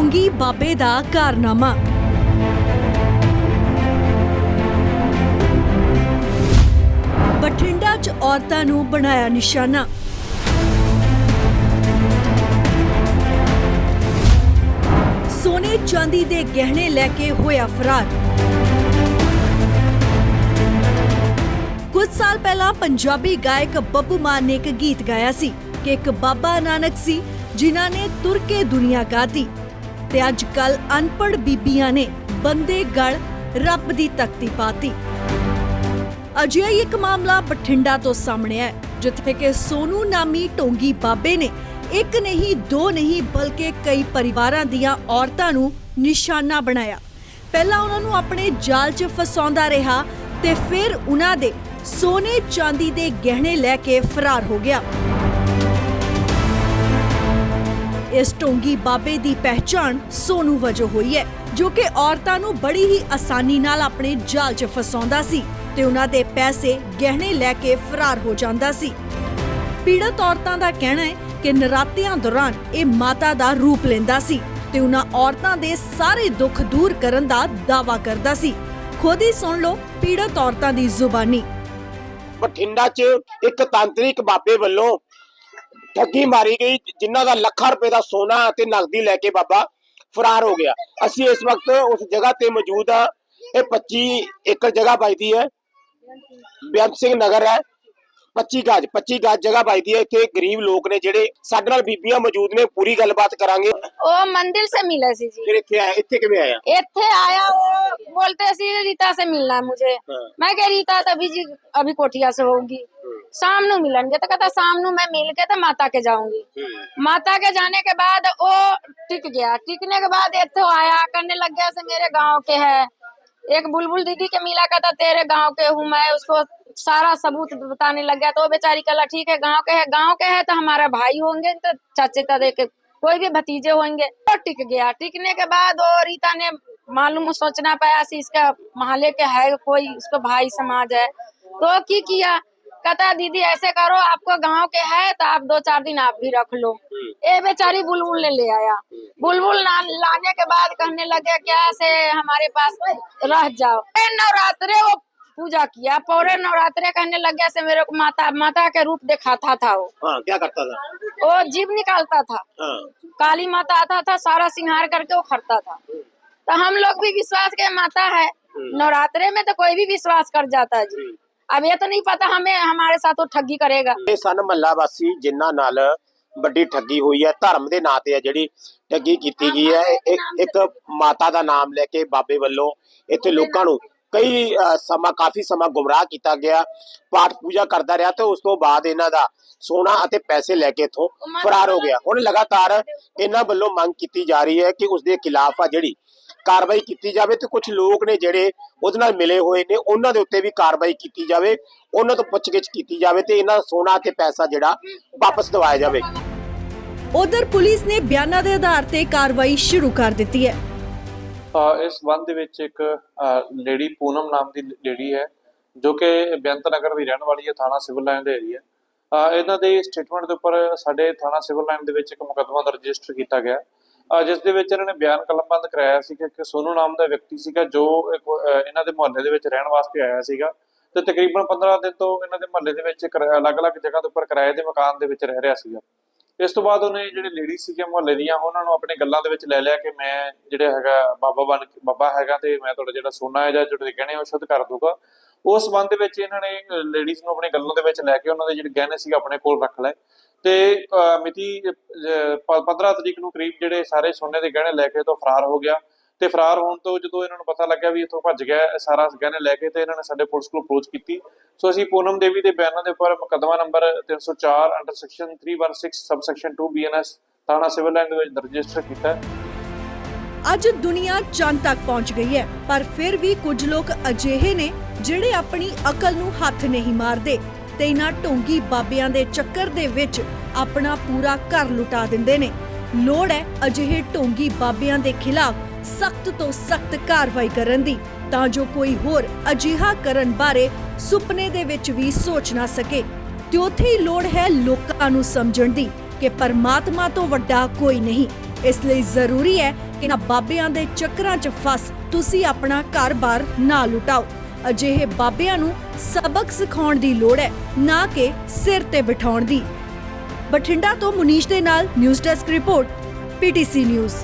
ਢੋਂਗੀ ਬਾਬੇ ਦਾ ਕਾਰਨਾਮਾ। ਬਠਿੰਡਾ 'ਚ ਔਰਤਾਂ ਨੂੰ ਬਣਾਇਆ ਨਿਸ਼ਾਨਾ। ਸੋਨੇ ਚਾਂਦੀ ਦੇ ਗਹਿਣੇ ਲੈ ਕੇ ਹੋਇਆ ਫਰਾਰ। ਕੁਝ ਸਾਲ ਪਹਿਲਾਂ ਪੰਜਾਬੀ ਗਾਇਕ ਬੱਬੂ ਮਾਨ ਨੇ ਇੱਕ ਗੀਤ ਗਾਇਆ ਸੀ ਕਿ ਇੱਕ ਬਾਬਾ ਨਾਨਕ ਸੀ, ਜਿਨ੍ਹਾਂ ਨੇ ਤੁਰਕੇ ਦੁਨੀਆ ਗਾਦੀ ਤੇ ਅੱਜ ਕੱਲ ਅਨਪੜ ਬੀਬੀਆਂ ਨੇ ਬੰਦੇ ਗੜ ਰੱਬ ਦੀ ਤਖਤੀ ਪਾਤੀ। ਅਜਿਹਾ ਇੱਕ ਮਾਮਲਾ ਬਠਿੰਡਾ ਤੋਂ ਸਾਹਮਣੇ ਆਇਆ ਜਿੱਥੇ ਕਿ ਸੋਨੂ ਨਾਮੀ ਢੋਂਗੀ ਬਾਬੇ ਨੇ ਇੱਕ ਨਹੀਂ, ਦੋ ਨਹੀਂ, ਬਲਕਿ ਕਈ ਪਰਿਵਾਰਾਂ ਦੀਆਂ ਔਰਤਾਂ ਨੂੰ ਨਿਸ਼ਾਨਾ ਬਣਾਇਆ। ਪਹਿਲਾਂ ਉਹਨਾਂ ਨੂੰ ਆਪਣੇ ਜਾਲ 'ਚ ਫਸਾਉਂਦਾ ਰਿਹਾ ਤੇ ਫਿਰ ਉਹਨਾਂ ਦੇ ਸੋਨੇ ਚਾਂਦੀ ਦੇ ਗਹਿਣੇ ਲੈ ਕੇ ਫਰਾਰ ਹੋ ਗਿਆ। ਇਸ ਢੋਂਗੀ ਬਾਬੇ ਦੀ ਪਹਿਚਾਣ ਸੋਨੂ ਵਜੋਂ ਹੋਈ ਹੈ, ਜੋ ਕਿ ਔਰਤਾਂ ਨੂੰ ਬੜੀ ਹੀ ਆਸਾਨੀ ਨਾਲ ਆਪਣੇ ਜਾਲ 'ਚ ਫਸਾਉਂਦਾ ਸੀ ਤੇ ਉਹਨਾਂ ਦੇ ਪੈਸੇ ਗਹਿਣੇ ਲੈ ਕੇ ਫਰਾਰ ਹੋ ਜਾਂਦਾ ਸੀ। ਪੀੜਤ ਔਰਤਾਂ ਦਾ ਕਹਿਣਾ ਹੈ ਕਿ ਨਰਾਤਿਆਂ ਦੌਰਾਨ ਇਹ ਮਾਤਾ ਦਾ ਰੂਪ ਲੈਂਦਾ ਸੀ ਤੇ ਉਹਨਾਂ ਔਰਤਾਂ ਦੇ ਸਾਰੇ ਦੁੱਖ ਦੂਰ ਕਰਨ ਦਾ ਦਾਵਾ ਕਰਦਾ ਸੀ। ਖੁਦ ਹੀ ਸੁਣ ਲਓ ਪੀੜਤ ਔਰਤਾਂ ਦੀ ਜ਼ੁਬਾਨੀ। ਬਠਿੰਡਾ 'ਚ ਇੱਕ ਤਾਂਤਰਿਕ ਬਾਬੇ ਵੱਲੋਂ ਠੱਗੀ ਮਾਰੀ ਗਈ ਜਿਨ੍ਹਾਂ ਦਾ ਲੱਖਾਂ ਰੁਪਏ ਦਾ ਸੋਨਾ ਅਤੇ ਨਕਦੀ ਲੈ ਕੇ ਬਾਬਾ ਫਰਾਰ ਹੋ ਗਿਆ। ਅਸੀਂ ਇਸ ਵਕਤ ਉਸ ਜਗ੍ਹਾ ਤੇ ਮੌਜੂਦ ਆ ਇਹ 25 ਏਕੜ ਜਗ੍ਹਾ ਵੱਜਦੀ ਹੈ। ਬਿਆਨ ਸਿੰਘ ਨਗਰ ਹੈ। 25 ਗਾਜ 25 ਗਾਜ ਜਗ੍ਹਾ ਵੱਜਦੀ ਹੈ। ਇੱਥੇ ਗਰੀਬ ਲੋਕ ਨੇ ਜਿਹੜੇ ਸਾਡੇ ਨਾਲ ਬੀਬੀਆਂ ਮੌਜੂਦ ਨੇ ਪੂਰੀ ਗੱਲਬਾਤ ਕਰਾਂਗੇ। ਉਹ ਮੰਦਿਰ ਸੇ ਮਿਲੇ ਸੀ ਜੀ। ਫਿਰ ਇੱਥੇ ਆਇਆ ਇੱਥੇ ਕਿਵੇਂ ਆਇਆ? ਇੱਥੇ आया वो बोलते सी रीता से मिलना है मुझे मैं कह रीता तो अभी जी अभी कोठिया से शाम नु मिलन तो कहता शाम नु मैं मिल के तो माता के जाऊँगी। हम्म। माता के जाने के बाद वो टिक गया। टिकने के बाद एक तो आया करने लग गया से मेरे गाँव के है। एक बुलबुल दीदी के मिला कहता तेरे गाँव के हूँ मैं। उसको सारा सबूत बताने लग गया। तो बेचारी कहला ठीक है गाँव के है। गाँव के है तो हमारा भाई होंगे तो चाचे तदे के कोई भी भतीजे होंगे। तो टिक गया। टिकने के बाद वो रीता ने मालूम सोचना पाया इसका मोहल्ले के है कोई उसका भाई समाज है। तो की किया? कहता दीदी ऐसे करो आपको गाँव के है तो आप दो चार दिन आप भी रख लो। ये बेचारी बुलबुल ने ले आया। बुलबुल ना- लाने के बाद कहने लगे क्या से हमारे पास रह जाओ? नवरात्रे वो पूजा किया। पौरे नवरात्रे कहने लगे से मेरे को माता माता के रूप दिखाता था वो। हाँ क्या करता था? वो जीव निकालता था। हाँ। काली माता आता था सारा सिंगार करके वो खड़ता था। तो हम लोग भी विश्वास के माता है। नवरात्रे में तो कोई भी विश्वास कर जाता है जी। अब ये तो नहीं पता हमें हमारे साथ वो ठगी करेगा ਇਹ ਸਨ ਮੱਲਾ ਵਾਸੀ ਜਿਨ੍ਹਾਂ ਨਾਲ ਵੱਡੀ ਠੱਗੀ ਹੋਈ ਹੈ ਧਰਮ ਦੇ ਨਾਂ ਤੇ ਹੈ ਜਿਹੜੀ ਠੱਗੀ ਕੀਤੀ ਗਈ ਹੈ ਇਹ- ਇੱਕ ਇੱਕ ਮਾਤਾ ਦਾ ਨਾਮ ਲੈ ਕੇ ਬਾਬੇ ਵੱਲੋਂ ਇੱਥੇ ਲੋਕਾਂ ਨੂੰ ਕਈ ਅ, ਸਮਾਂ ਕਾਫੀ ਸਮਾਂ ਗੁੰਮਰਾਹ ਕੀਤਾ ਗਿਆ ਪਾਠ ਪੂਜਾ ਕਰਦਾ ਰਿਹਾ ਤੇ ਉਸ ਤੋਂ ਬਾਅਦ ਇਹਨਾਂ ਦਾ ਸੋਨਾ ਅਤੇ ਪੈਸੇ ਲੈ ਕੇ ਇੱਥੋਂ ਫਰਾਰ ਹੋ ਗਿਆ ਹੁਣ ਲਗਾਤਾਰ ਇਹਨਾਂ ਵੱਲੋਂ ਮੰਗ ਕੀਤੀ ਜਾ ਰਹੀ ਹੈ ਕਿ ਉਸ ਦੇ ਖਿਲਾਫ ਆ ਜਿਹੜੀ ਕਾਰਵਾਈ ਕੀਤੀ ਜਾਵੇ ਤੇ ਕੁਝ ਲੋਕ ਨੇ ਜਿਹੜੇ ਉਹਦੇ ਨਾਲ ਮਿਲੇ ਹੋਏ ਨੇ ਉਹਨਾਂ ਦੇ ਉੱਤੇ ਵੀ ਕਾਰਵਾਈ ਕੀਤੀ ਜਾਵੇ ਉਹਨਾਂ ਤੋਂ ਪੁੱਛਗਿੱਛ ਕੀਤੀ ਜਾਵੇ ਤੇ ਇਹਨਾਂ ਦਾ ਸੋਨਾ ਤੇ ਪੈਸਾ ਜਿਹੜਾ ਵਾਪਸ ਦਿਵਾਇਆ ਜਾਵੇ। ਉਧਰ ਪੁਲਿਸ ਨੇ ਬਿਆਨਾਂ ਦੇ ਆਧਾਰ ਤੇ ਕਾਰਵਾਈ ਸ਼ੁਰੂ ਕਰ ਦਿੱਤੀ ਹੈ। ਇਸ ਸੰਬੰਧ ਦੇ ਵਿੱਚ ਇੱਕ ਲੇਡੀ ਪੂਨਮ ਨਾਮ ਦੀ ਲੇਡੀ ਹੈ ਜੋ ਕਿ ਬੇਅੰਤ ਨਗਰ ਦੀ ਰਹਿਣ ਵਾਲੀ ਹੈ ਥਾਣਾ ਸਿਵਲ ਲਾਈਨ ਦੇ ਏਰੀਆ ਇਹਨਾਂ ਦੇ ਸਟੇਟਮੈਂਟ ਦੇ ਉੱਪਰ ਸਾਡੇ ਥਾਣਾ ਸਿਵਲ ਲਾਈਨ ਦੇ ਵਿੱਚ ਇੱਕ ਮੁਕੱਦਮਾ ਦਰਜ ਰਜਿਸਟਰ ਕੀਤਾ ਗਿਆ। ਜਿਸ ਦੇ ਵਿੱਚ ਇਹਨਾਂ ਨੇ ਬਿਆਨ ਕਲਮਬੰਦ ਕਰਾਇਆ ਸੀ ਕਿ ਇੱਕ ਸੋਨੂ ਨਾਮ ਦਾ ਵਿਅਕਤੀ ਸੀਗਾ, ਜੋ ਇਹਨਾਂ ਦੇ ਮੁਹੱਲੇ ਦੇ ਵਿੱਚ ਰਹਿਣ ਵਾਸਤੇ ਆਇਆ ਸੀਗਾ। ਤੇ ਤਕਰੀਬਨ 15 ਦਿਨ ਤੋਂ ਇਹਨਾਂ ਦੇ ਮੁਹੱਲੇ ਦੇ ਵਿੱਚ ਅਲੱਗ-ਅਲੱਗ ਜਗ੍ਹਾ ਦੇ ਉੱਪਰ ਕਿਰਾਏ ਦੇ ਮਕਾਨ ਦੇ ਵਿੱਚ ਰਹਿ ਰਿਹਾ ਸੀਗਾ। ਇਸ ਤੋਂ ਬਾਅਦ ਉਹਨੇ ਜਿਹੜੇ ਲੇਡੀ ਸੀਗੇ ਮੁਹੱਲੇ ਦੀਆਂ, ਉਹਨਾਂ ਨੂੰ ਆਪਣੇ ਗੱਲਾਂ ਦੇ ਵਿੱਚ ਲੈ ਲਿਆ ਕਿ ਮੈਂ ਜਿਹੜਾ ਹੈਗਾ ਬਾਬਾ ਬਣ ਬਾਬਾ ਹੈਗਾ ਤੇ ਮੈਂ ਤੁਹਾਡਾ ਜਿਹੜਾ ਸੋਨਾ ਹੈ ਜਾਂ ਜਿਹੜੇ ਗਹਿਣੇ ਉਹ ਸ਼ੁੱਧ ਕਰ ਦੂੰਗਾ ਉਸ ਸੰਬੰਧ ਦੇ ਵਿੱਚ ਇਹਨਾਂ ਨੇ ਲੇਡੀਜ਼ ਨੂੰ ਆਪਣੇ ਗੱਲਾਂ ਦੇ ਵਿੱਚ ਲੈ ਕੇ ਉਹਨਾਂ ਦੇ ਜਿਹੜੇ ਗਹਿਣੇ ਸੀ ਆਪਣੇ ਕੋਲ ਰੱਖ ਲਏ। ਤੇ ਮਿਤੀ 15 ਤਰੀਕ ਨੂੰ ਕਰੀਬ ਜਿਹੜੇ ਸਾਰੇ ਸੋਨੇ ਦੇ ਗਹਿਣੇ ਲੈ ਕੇ ਤੋਂ ਫਰਾਰ ਹੋ ਗਿਆ। ਤੇ ਫਰਾਰ ਹੋਣ ਤੋਂ ਜਦੋਂ ਇਹਨਾਂ ਨੂੰ ਪਤਾ ਲੱਗਿਆ ਵੀ ਇੱਥੋਂ ਭੱਜ ਗਿਆ ਸਾਰਾ ਗਹਿਣੇ ਲੈ ਕੇ ਤੇ ਇਹਨਾਂ ਨੇ ਸਾਡੇ ਪੁਲਿਸ ਕੋਲ ਅਪਰੋਚ ਕੀਤੀ। ਸੋ ਅਸੀਂ ਪੂਨਮ ਦੇਵੀ ਦੇ ਬਿਆਨਾਂ ਦੇ ਉੱਪਰ ਮੁਕੱਦਮਾ number 304 under section 316 sub section 2 BNS ਥਾਣਾ ਸਿਵਲ ਲਾਈਨ ਦੇ ਵਿੱਚ ਰਜਿਸਟਰ ਕੀਤਾ। ਅੱਜ ਦੁਨੀਆ ਚੰਦ ਤੱਕ ਪਹੁੰਚ ਗਈ ਹੈ, ਪਰ ਫਿਰ ਵੀ ਕੁਝ ਲੋਕ ਅਜਿਹੇ ਨੇ ਜਿਹੜੇ ਆਪਣੀ ਅਕਲ ਨੂੰ ਹੱਥ ਨਹੀਂ ਮਾਰਦੇ। ਤੇ ਇਹਨਾਂ ਢੋਂਗੀ ਬਾਬਿਆਂ ਦੇ ਚੱਕਰ ਦੇ ਵਿੱਚ ਆਪਣਾ ਪੂਰਾ ਘਰ ਲੁਟਾ ਦਿੰਦੇ ਨੇ। ਲੋੜ ਹੈ ਅਜਿਹੇ ਢੋਂਗੀ ਬਾਬਿਆਂ ਦੇ ਖਿਲਾਫ ਸਖਤ ਤੋਂ ਸਖਤ ਕਾਰਵਾਈ ਕਰਨ ਦੀ, ਤਾਂ ਜੋ ਕੋਈ ਹੋਰ ਅਜਿਹਾ ਕਰਨ ਬਾਰੇ ਸੁਪਨੇ ਦੇ ਵਿੱਚ ਵੀ ਸੋਚ ਨਾ ਸਕੇ। ਤੇ ਉੱਥੇ ਹੀ ਲੋੜ ਹੈ ਲੋਕਾਂ ਨੂੰ ਸਮਝਣ ਦੀ ਕਿ ਪਰਮਾਤਮਾ ਤੋਂ ਵੱਡਾ ਕੋਈ ਨਹੀਂ। ਇਸ ਲਈ ਜ਼ਰੂਰੀ ਹੈ ਕਿ ਨਾ ਬਾਬਿਆਂ ਦੇ ਚੱਕਰਾਂ 'ਚ ਫਸ ਤੁਸੀਂ ਆਪਣਾ ਘਰ-ਬਾਰ ਨਾ ਲੁਟਾਓ। ਅਜਿਹੇ ਬਾਬਿਆਂ ਨੂੰ ਸਬਕ ਸਿਖਾਉਣ ਦੀ ਲੋੜ ਹੈ, ਨਾ ਕਿ ਸਿਰ ਤੇ ਬਿਠਾਉਣ ਦੀ। ਬਠਿੰਡਾ ਤੋਂ ਮੁਨੀਸ਼ ਦੇ ਨਾਲ news desk report PTC news.